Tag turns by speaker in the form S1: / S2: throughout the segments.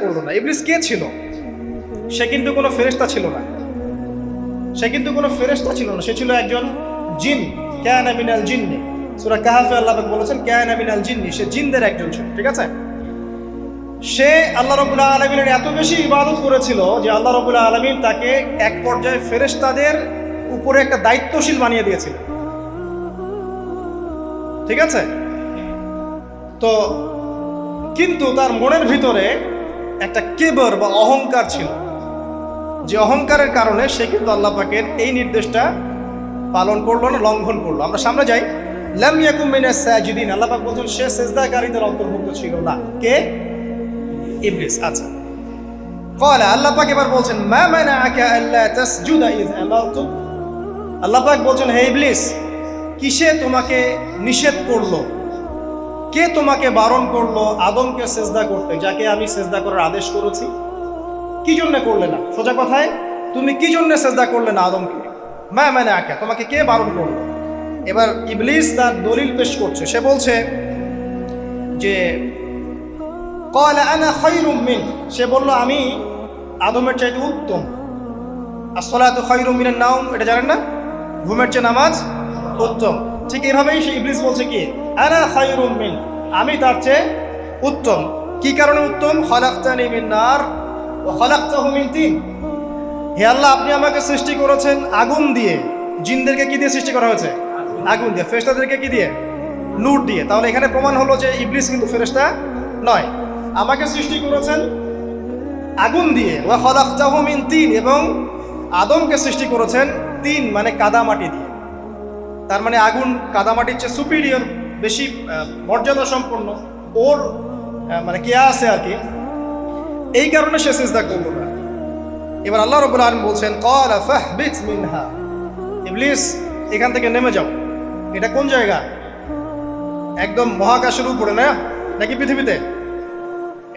S1: করল না। ইবলিস কে ছিল? সে কিন্তু কোনো ফেরেশতা ছিল না। সে কিন্তু কোনো ফেরেশতা ছিল না। সে ছিল একজন জিন ক্যান মিনাল জিন্নি। সূরা কাহাফে আল্লাহ বলেছেন ক্যান মিনাল জিন্নি, সে জিনদের একজন ছিল, ঠিক আছে? সে আল্লাহ রবুল্লাহ আলমিনের এত বেশি ইবাদত করেছিল যে আল্লাহ রবুল্লাহ আলমিন তাকে এক পর্যায়ে ফেরেশতাদের উপরে একটা দায়িত্বশীল বানিয়ে দিয়েছিল। ঠিক আছে? তো কিন্তু তার মনের ভিতরে একটা কেবর বা অহংকার ছিল। যে অহংকারের কারণে সে কিন্তু আল্লাহ পাকের এই নির্দেশটা পালন করল না, লঙ্ঘন করল। আমরা সামনে যাই। লাম ইয়াকুম মিনাস সাজিদিন। আল্লাহ পাক বলছেন, সে সেজদাকারীদের অন্তর্ভুক্ত ছিল না। কে? ইবলিস। আচ্ছা। কয়লা আল্লাহ পাক এবার বলছেন, মা মানা আকা আল্লা তাসজুদা ইজ আমারতু। আল্লাহ পাক বলছেন, হে ইবলিস, কিসে তোমাকে নিষেধ করল? কে তোমাকে বারণ করল? আদমকে সেজদা করতে। যাকে আমি সেজদা করার আদেশ করেছি। কি জন্য করলে না? সোজা কথায়, তুমি কি জন্য সেজদা করলে না আদমকে? মা মানে আঁকা, তোমাকে কে বারণ করল? এবার ইবলিস তার দলিল পেশ করছে। সে বলছে যে মিন। সে বলল, আমি আদমের চাইতে উত্তম। আসলাত নাম এটা জানেন না? ঘুমের চেয়ে নামাজ উত্তম। ঠিক এভাবেই সে ইবলিস বলছে কি? আনা খৈরুম মিন। আমি তার চেয়ে উত্তম। কি কারণে উত্তম? খলাক্তানি মিন নার ও খলাক্তাহু মিন তিন। হে আল্লাহ, আপনি আমাকে সৃষ্টি করেছেন আগুন দিয়ে। জিনদেরকে কি দিয়ে সৃষ্টি করা হয়েছে? আগুন দিয়ে। ফেরেশতাদেরকে কি দিয়ে? নূর দিয়ে। তাহলে এখানে প্রমাণ হলো যে ইবলিস কিন্তু ফেরেশতা নয়। আমাকে সৃষ্টি করেছেন আগুন দিয়ে। ওয়া খলাক্তাহু মিন তিন এবং আদমকে সৃষ্টি করেছেন তিন মানে কাদামাটি দিয়ে। তার মানে আগুন কাদামাটির চেয়ে সুপিরিয়র বেশি মর্যাদা সম্পন্ন ওর মানে কেয়া আছে আর কি, এই কারণে সে সেজদা করল না। এবার আল্লাহ রবুল আলম বলছেন মিনহা। ইবলিস, এখান থেকে নেমে যাও। এটা কোন জায়গা? একদম মহাকাশের উপরে, না? নাকি পৃথিবীতে?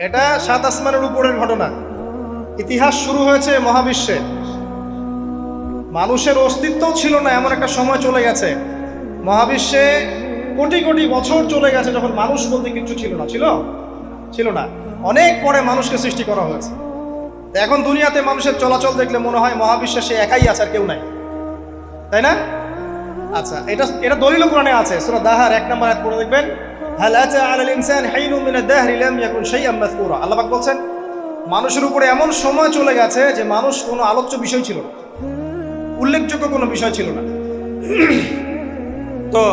S1: এটা সাত আসমানের উপরের ঘটনা। ইতিহাস শুরু হয়েছে মহাবিশ্বে। মানুষের অস্তিত্বও ছিল না, এমন একটা সময় চলে গেছে। মহাবিশ্বে কোটি কোটি বছর চলে গেছে যখন মানুষ বলতে কিছু ছিল না। ছিল? ছিল না। অনেক পরে মানুষকে সৃষ্টি করা হয়েছে। এখন দুনিয়াতে মানুষের চলাচল দেখলে মনে হয় মহাবিশ্বে সে একাই আছে আর কেউ নাই। তাই না? আচ্ছা এটা এটা দলিল কোরআনে আছে। সূরা দাহার এক নম্বর এক পড়ে দেখবেন, হাল আতা আলাল ইনসান হাইনুম মিনাদ দাহরি লাম ইয়াকুন শাইআম মাযকুরা। আল্লাহ পাক বলছেন, মানুষের উপরে এমন সময় চলে গেছে যে মানুষ কোনো আলোচ্য বিষয় ছিল না। উল্লেখযোগ্য কোনো বিষয় ছিল না। তো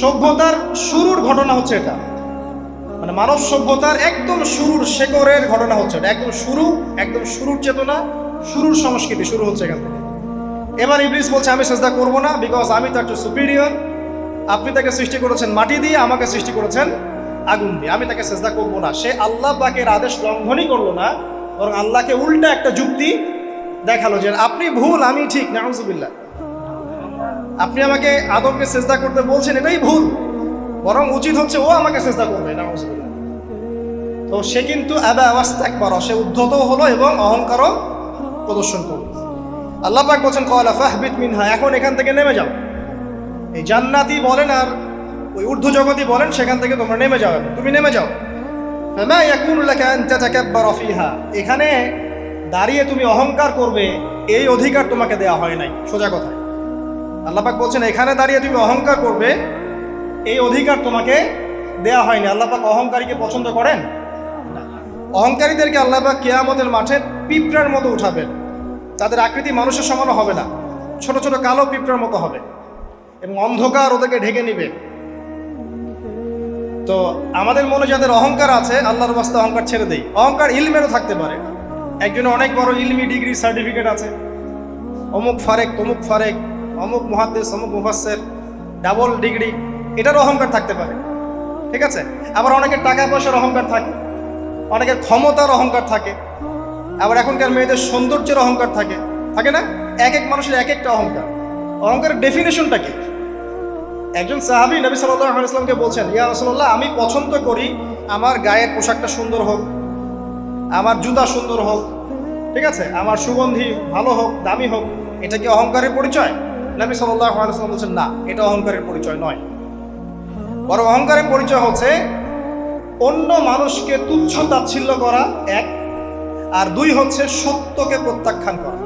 S1: সভ্যতার শুরুর ঘটনা হচ্ছে এটা। মানে মানব সভ্যতার একদম শুরুর শেকরের ঘটনা হচ্ছে এটা। একদম শুরু, একদম শুরুর চেতনা, শুরুর সংস্কৃতি শুরু হচ্ছে এখান থেকে। এবার ইবলিস বলছে, আমি চেষ্টা করব না বিকজ আমি তার চেয়ে সুপিরিয়র আপনি তাকে সৃষ্টি করেছেন মাটি দিয়ে, আমাকে সৃষ্টি করেছেন আগুন দিয়ে। আমি তাকে চেষ্টা করব না। সে আল্লাহ পাকের আদেশ লঙ্ঘনই করল না, বরং আল্লাহকে উল্টা একটা যুক্তি দেখাল যে, আপনি ভুল, আমি ঠিক, নাউজুবিল্লাহ। আপনি আমাকে আদমকে চেষ্টা করতে বলছেন, এটাই ভুল। বরং উচিত হচ্ছে ও আমাকে চেষ্টা করবে, নাউজুবিল্লাহ। তো সে কিন্তু করো সে উদ্ধত হলো এবং অহংকারও প্রদর্শন করল। আল্লাহ পাক বলছেন ফাহবিত মিনহা এখন এখান থেকে নেমে যাও। এই জান্নাতি বলেন আর ওই ঊর্ধ্ব জগতই বলেন, সেখান থেকে তোমরা নেমে যাও তুমি নেমে যাও। এখানে দাঁড়িয়ে তুমি অহংকার করবে, এই অধিকার তোমাকে দেওয়া হয় নাই। সোজা কথা আল্লাহ পাক বলছেন, এখানে দাঁড়িয়ে তুমি অহংকার করবে। এই অধিকার তোমাকে দেওয়া হয়নি। আল্লাহ পাক অহংকারীকে পছন্দ করেন? অহংকারীদেরকে আল্লাহ পাক কেয়ামতের মাঠে পিঁপড়ার মতো উঠাবেন। তাদের আকৃতি মানুষের সমানও হবে না। ছোট ছোট কালো পিঁপড়ার মতো হবে। এবং অন্ধকার ওদেরকে ঢেকে নিবে। তো আমাদের মনে যাদের অহংকার আছে, আল্লাহর বাস্তে অহংকার ছেড়ে দেই। অহংকার ইলমেরও থাকতে পারে। একজনের অনেক বড় ইলমি ডিগ্রি, সার্টিফিকেট আছে। অমুক ফারেক, তমুক ফারেক। অমুক মুহাদ্দেস, অমুক মুফাসের ডাবল ডিগ্রি এটার অহংকার থাকতে পারে। ঠিক আছে? আবার অনেকের টাকা পয়সার অহংকার থাকে, অনেকের ক্ষমতার অহংকার থাকে, আবার এখনকার মেয়েদের সৌন্দর্যের অহংকার থাকে থাকে না? এক এক মানুষের এক একটা অহংকার। অহংকারের ডেফিনেশনটা কি? একজন সাহাবি নবী সাল্লাহ ইসলামকে বলছেন, ইয়া রসল্লাহ আমি পছন্দ করি আমার গায়ের পোশাকটা সুন্দর হোক, আমার জুতা সুন্দর হোক, ঠিক আছে? আমার সুগন্ধি ভালো হোক, দামি হোক, এটা কি অহংকারের পরিচয়? নবী সাল্লাহ আলাইসলাম বলছেন, না, এটা অহংকারের পরিচয় নয়। বড় অহংকারের পরিচয় হচ্ছে অন্য মানুষকে তুচ্ছ তাচ্ছিল্য করা, এক, আর দুই হচ্ছে সত্যকে প্রত্যাখ্যান করা।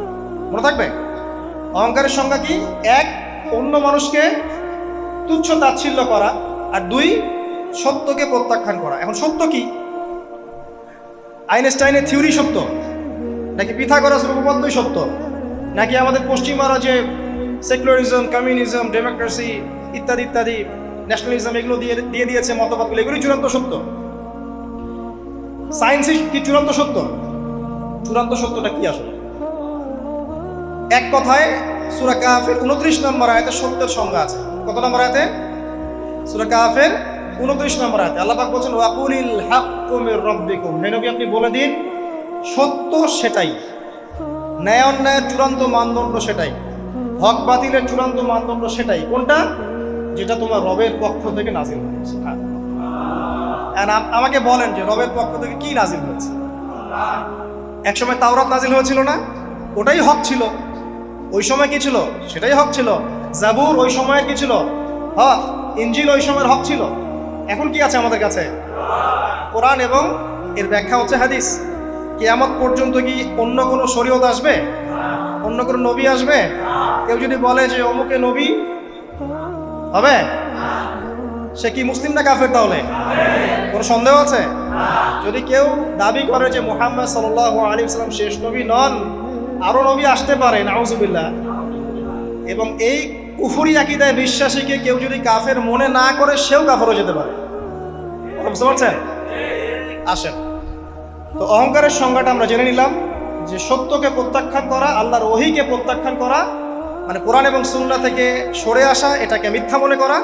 S1: মনে থাকবে? অহংকারের সংজ্ঞা কি? এক, অন্য মানুষকে তুচ্ছ তাচ্ছিল্য করা, আর দুই, সত্যকে প্রত্যাখ্যান করা। এখন সত্য কি? আইনস্টাইনের থিওরি সত্য? নাকি পিথাগোরাস উপপাদ্যই সত্য? নাকি আমাদের পশ্চিমারা যে সেকুলারিজম কমিউনিজম ডেমোক্রেসি ইত্যাদি ইত্যাদি ন্যাশনালিজম এগুলো দিয়ে দিয়ে দিয়েছে মতবাদগুলো। এগুলোই চূড়ান্ত সত্য। সায়েন্সই কি চূড়ান্ত সত্য? চূড়ান্ত সত্যটা কি আসলে? এক কথায়, সুরা কাফের উনত্রিশ নম্বর আয়তে সত্যের সংজ্ঞা আছে। কত নম্বর আয়তে? সুরা কাফের উনত্রিশ নম্বর আয়তে। আল্লাহ বলছেন, ওয়াকুলিল হাক্কুমির রব্বিকুম। হে নবী, আপনি বলে দিন, সত্য সেটাই। ন্যায় অন্যায়ের চূড়ান্ত মানদণ্ড সেটাই। হক বাতিলের চূড়ান্ত মানদণ্ড সেটাই। কোনটা? যেটা তোমার রবের পক্ষ থেকে নাজিল হয়েছে। হ্যাঁ। আমাকে বলেন যে রবের পক্ষ থেকে কি নাজিল হয়েছে। একসময় তাওরাত নাজিল হয়েছিল না? ওটাই হক ছিল। ওই সময় কি ছিল? সেটাই হক ছিল। জাবুর ওই সময়ের কি ছিল? হক। ইঞ্জিল ওই সময়ের হক ছিল। এখন কি আছে আমাদের কাছে? কোরআন এবং এর ব্যাখ্যা হচ্ছে হাদিস। কিয়ামত পর্যন্ত কি অন্য কোনো শরীয়ত আসবে? অন্য কোনো নবী আসবে? কেউ যদি বলে যে অমুকে নবী, হবে? সে কি মুসলিম না কাফের তাহলে? কোনো সন্দেহ আছে? যদি কেউ দাবি করে যে মোহাম্মদ সাল্লাহ আলী সাল্লাম শেষ নবী নন আরও নবী আসতে পারে, নাউজুবিল্লাহ। এবং এই কুফুরি আকিদায় বিশ্বাসীকে কেউ যদি কাফের মনে না করে, সেও কাফেরও যেতে পারে। বুঝতে পারছেন? আসেন। তো অহংকারের সংজ্ঞাটা আমরা জেনে নিলাম। যে সত্যকে প্রত্যাখ্যান করা, আল্লাহর ওহিকে প্রত্যাখ্যান করা মানে কোরআন এবং সুন্না থেকে সরে আসা, এটাকে মিথ্যা মনে করা,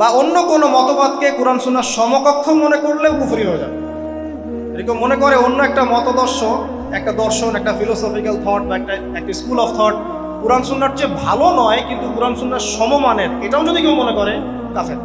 S1: বা অন্য কোনো মতবাদকে কোরআন সুন্নার সমকক্ষ মনে করলেও কুফরি হয়ে যাবে। এরকম মনে করে অন্য একটা মতদর্শ, একটা দর্শন, একটা ফিলোসফিক্যাল থট বা একটা একটা স্কুল অফ থট কোরআন সুন্নার চেয়ে ভালো নয়, কিন্তু কোরআন সুন্নার সমমানের, এটাও যদি কেউ মনে করে, কাফের।